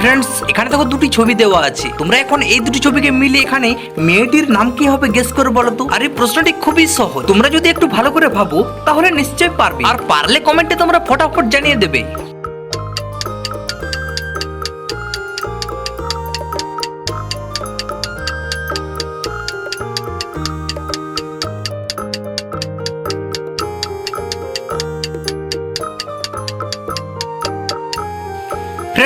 Friends এখানে দেখো দুটি ছবি দেওয়া আছে। তোমরা এখন এই দুটি ছবিকে মিলে এখানে মেয়েটির নাম কি হবে গেস করে বলো তো? আর এই প্রশ্নটি খুবই সহজ। তোমরা যদি একটু ভালো করে ভাবো, তাহলে নিশ্চয়ই পারবে। আর পারলে কমেন্টে তোমরা ফটাফট জানিয়ে দেবে।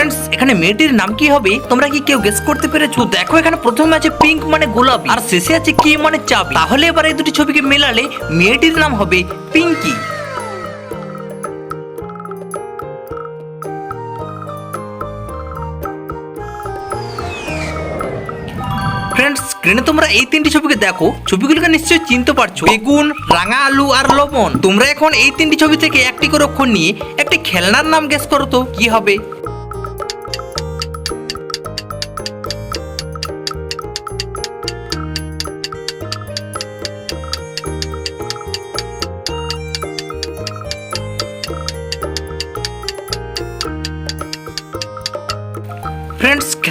ফ্রেন্ডস এখানে মেয়েটির নাম কি হবে? তোমরা কি কেউ গেস করতে পেরেছ? দেখো, এখানে প্রথমে আছে পিঙ্ক মানে গোলাপি, আর শেষে আছে কি মানে চাবি। তাহলে এবার এই দুটি ছবিকে মেলালে মেয়েটির নাম হবে পিঙ্কি তোমরা এই তিনটি ছবিকে দেখো। ছবিগুলোকে নিশ্চয়ই চিনতে পারছ। বেগুন, রাঙা আলু আর লবণ। তোমরা এখন এই তিনটি ছবি থেকে একটি করে নিয়ে একটি খেলনার নাম গেস করো তো, কি হবে?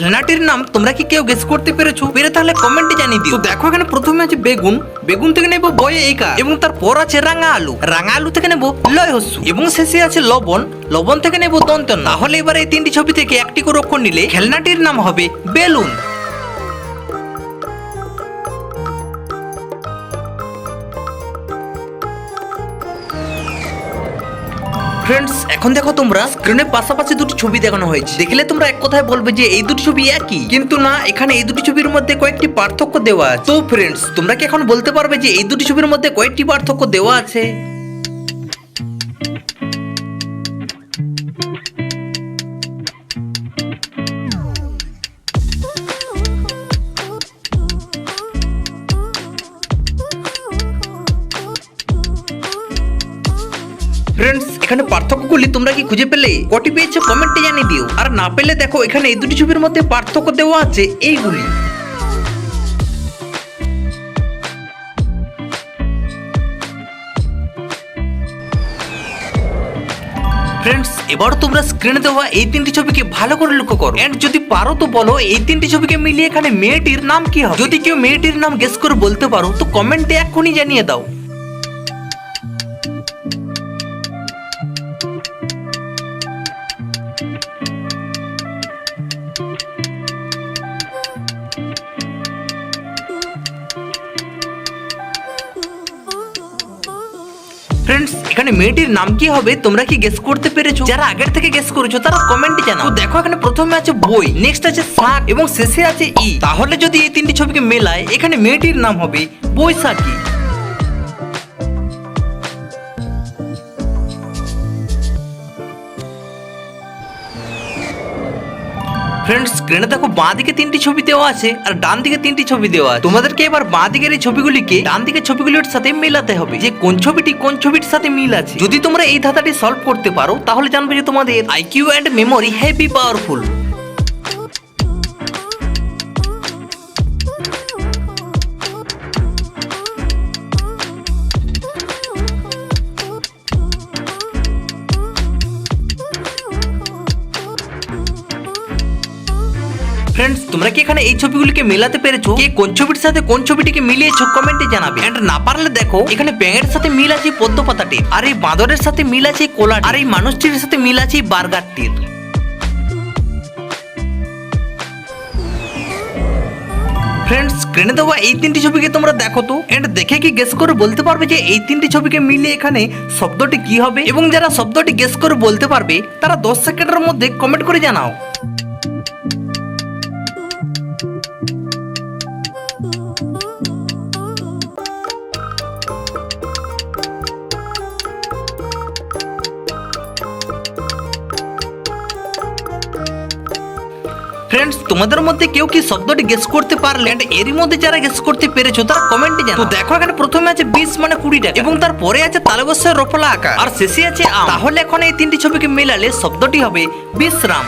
খেলনাটির নাম তোমরা কি কেউ গেস করতে পেরেছ? পেরে তাহলে কমেন্টে জানিয়ে দিও। দেখো এখানে প্রথমে আছে বেগুন। বেগুন থেকে নেব বয়ে এইকা এবং তারপর আছে রাঙা আলু। রাঙা আলু থেকে নেব লয় হস্যু। এবং শেষে আছে লবণ। লবণ থেকে নেব দন্তন। তাহলে এবার এই তিনটি ছবি থেকে একটি করে অক্ষর নিলে খেলনাটির নাম হবে বেলুন। ফ্রেন্ডস এখন দেখো তোমরা স্ক্রিনের পাশাপাশি দুটি ছবি দেখানো হয়েছে। দেখলে তোমরা এক কথায় বলবে যে এই দুটি ছবি একই। কিন্তু না, এখানে এই দুটি ছবির মধ্যে কয়েকটি পার্থক্য দেওয়া আছে। তো ফ্রেন্ডস তোমরা কি এখন বলতে পারবে যে এই দুটি ছবির মধ্যে কয়েকটি পার্থক্য দেওয়া আছে? ফ্রেন্ডস এখানে পার্থক্যগুলি তোমরা কি খুঁজে পেলে? কটি পেয়েছ? কমেন্টে জানিয়ে দিও। আর না পেলে দেখো, এখানে এই দুটি ছবির মধ্যে পার্থক্য দেওয়া আছে এইগুলি। ফ্রেন্ডস এবার তোমরা স্ক্রিনে দেওয়া এই তিনটি ছবিকে ভালো করে লক্ষ্য করো। এন্ড যদি পারো তো বলো, এই তিনটি ছবিকে মিলিয়ে এখানে মেয়েটির নাম কি হবে? যদি কেউ মেয়েটির নাম গেস করে বলতে পারো, তো কমেন্টে এক্ষুনি জানিয়ে দাও। এখানে মেয়েটির নাম কি হবে? তোমরা কি গেস করতে পেরেছ? যারা আগের থেকে গেস করেছ, তারা কমেন্টে জানাও। দেখো, এখানে প্রথমে আছে বই নেক্সট আছে শাক এবং শেষে আছে ই। তাহলে যদি এই তিনটি ছবিকে মেলায়, এখানে মেয়েটির নাম হবে বৈশাখী। ফ্রেন্ডস স্ক্রিনে দেখো বাঁ দিকে তিনটি ছবি দেওয়া আছে আর ডান দিকে তিনটি ছবি দেওয়া আছে। তোমাদেরকে এবার বাঁ দিকের এই ছবিগুলিকে ডান দিকের ছবিগুলির সাথে মেলাতে হবে। যে কোন ছবিটি কোন ছবির সাথে মিল আছে। যদি তোমরা এই ধাঁধাটি সলভ করতে পারো, তাহলে জানবে যে তোমাদের IQ and memory heavy powerful friends তোমরা কি এখানে এই ছবিগুলিকে মেলাতে পেরেছ? কে কোন ছবির সাথে কোন ছবিটিকে মিলিয়েছো কমেন্টে জানাবে। এন্ড না পারলে দেখো, এখানে ব্যাঙের সাথে মিল আছে পদ্ম পাতাটির আর এই বাঁদরের সাথে মিল আছে কোলা আর এই মানুষটির সাথে মিল আছে বার্গারটির। ফ্রেন্ডস স্ক্রিনে দেওয়া এই তিনটি ছবিকে তোমরা দেখো তো? এন্ড দেখে কি গেস করে বলতে পারবে যে এই তিনটি ছবিকে মিলিয়ে এখানে শব্দটি কি হবে? এবং যারা শব্দটি গেস করে বলতে পারবে, তারা দশ সেকেন্ডের মধ্যে কমেন্ট করে জানাও। ফ্রেন্ডস তোমাদের মধ্যে কেউ কি শব্দটি গেস করতে পারলে? এন্ড এরই মধ্যে যারা গেস করতে পেরেছ তারা কমেন্টে জানাও। তো দেখো এখানে প্রথমে আছে 20 মানে 20 টাকা। এবং তারপরে আছে তালবস্যের রফলা আকার। আর শেষে আছে আম। তাহলে এখন এই তিনটি ছবিকে মেলালে শব্দটি হবে বিশ্রাম।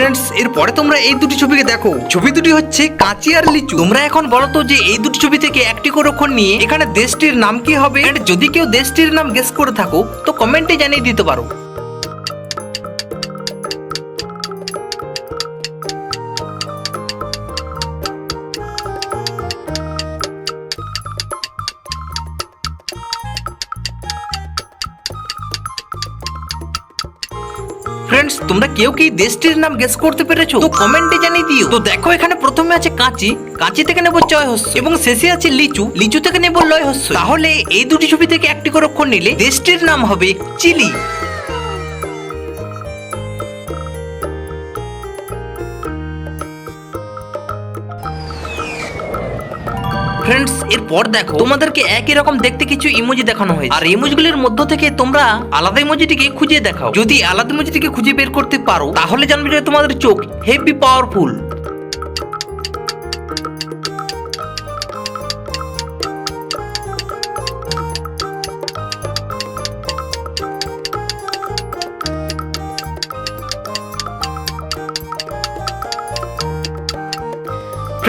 ফ্রেন্ডস এরপরে তোমরা এই দুটি ছবিকে দেখো। ছবি দুটি হচ্ছে কাঁচি আর লিচু। তোমরা এখন বলো তো যে এই দুটি ছবি থেকে একটি করে নিয়ে এখানে দেশটির নাম কি হবে? যদি কেউ দেশটির নাম গেস করে থাকো, তো কমেন্টে জানিয়ে দিতে পারো। ফ্রেন্ডস তোমরা কেউ কি দেশটির নাম গেস করতে পেরেছ? তো কমেন্টে জানিয়ে দিও। তো দেখো, এখানে প্রথমে আছে কাঁচি। কাঁচি থেকে নেব চয় হস্য এবং শেষে আছে লিচু। লিচু থেকে নেব লয় হস্য তাহলে এই দুটি ছবি থেকে একটি করে অক্ষর নিলে দেশটির নাম হবে চিলি। ফ্রেন্ডস এরপর দেখো, তোমাদেরকে একই রকম দেখতে কিছু ইমোজি দেখানো হয়েছে। আর ইমোজিগুলির মধ্য থেকে তোমরা আলাদা ইমোজিটিকে খুঁজে দেখাও। যদি আলাদা ইমোজিটিকে খুঁজে বের করতে পারো, তাহলে জানবে যে তোমাদের চোখ হেভি পাওয়ারফুল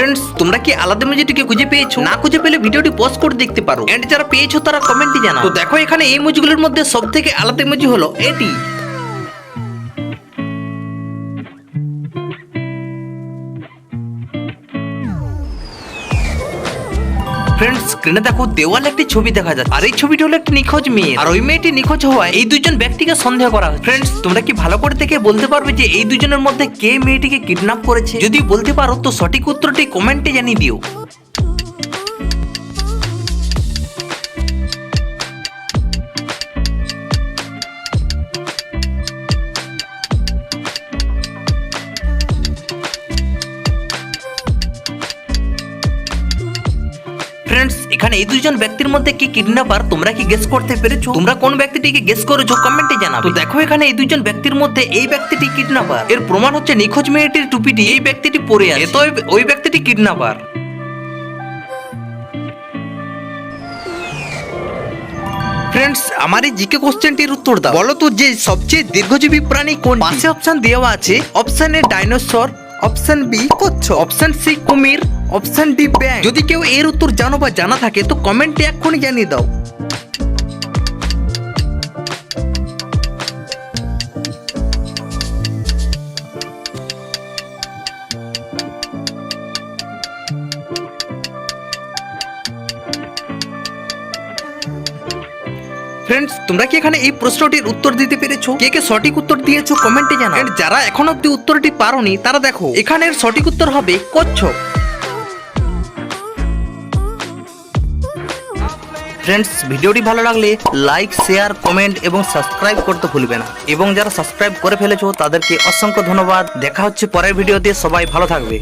ফ্রেন্ডস তোমরা কি আলাদা ইমোজিটিকে খুঁজে পেয়েছ? না খুঁজে পেলে ভিডিওটি পজ করে দেখতে পারো। এন্ড যারা পেয়েছ তারা কমেন্টে জানাও। তো দেখো এখানে এই মুজিগুলোর মধ্যে সবথেকে আলাদা মুজি হলো এটি ফ্রেন্ডস স্ক্রিনে দেখো দেওয়ালে একটি ছবি দেখা যাচ্ছে। আর এই ছবিটি হলো একটি নিখোঁজ মেয়ে আর ওই মেয়েটি নিখোঁজ হওয়ায় এই দুজন ব্যক্তিকে সন্দেহ করা হয় ফ্রেন্ডস তোমরা কি ভালো করে দেখে বলতে পারবে যে এই দুজনের মধ্যে কে মেয়েটিকে কিডন্যাপ করেছে? যদি বলতে পারো, তো সঠিক উত্তরটি কমেন্টে জানিয়ে দিও। এখানে এই দুজন ব্যক্তির মধ্যে কি কিডন্যাপার তোমরা কি গেস করতে পেরেছ? তোমরা কোন ব্যক্তিটিকে গেস করেছ? কমেন্টে জানাও তো দেখো এখানে এই দুজন ব্যক্তির মধ্যে এই ব্যক্তিটি কিডন্যাপার এর প্রমাণ হচ্ছে নিখোঁজ মেয়েটির টুপিটি এই ব্যক্তিটি পরে আছে। তো ওই- ব্যক্তিটি কিডন্যাপার ফ্রেন্ডস আমার এই জিকে কোশ্চেনটির উত্তর দাও। বলো তো যে সবচেয়ে দীর্ঘজীবী প্রাণী কোন পাশে অপশন দেওয়া আছে option A dinosaur option B কচ্ছপ অপশন সি কুমির, অপশন ডি ব্যাং যদি কেউ এর উত্তর জানো বা জানা থাকে, তো কমেন্টে এক্ষুনি জানিয়ে দাও। ফ্রেন্ডস তোমরা কি এখানে এই প্রশ্নটির উত্তর দিতে পেরেছ? কে কে সঠিক উত্তর দিয়েছ কমেন্টে জানাও। And যারা এখন অব্দি উত্তরটি পারোনি, তারা দেখো, এখানের সঠিক উত্তর হবে কচ্ছপ। ফ্রেন্ডস ভিডিওটি ভালো লাগলে লাইক শেয়ার কমেন্ট এবং সাবস্ক্রাইব করতে ভুলবে না। এবং যারা সাবস্ক্রাইব করে ফেলেছো, তাদেরকে অসংখ্য ধন্যবাদ। দেখা হচ্ছে পরের ভিডিওতে, সবাই ভালো থাকবে।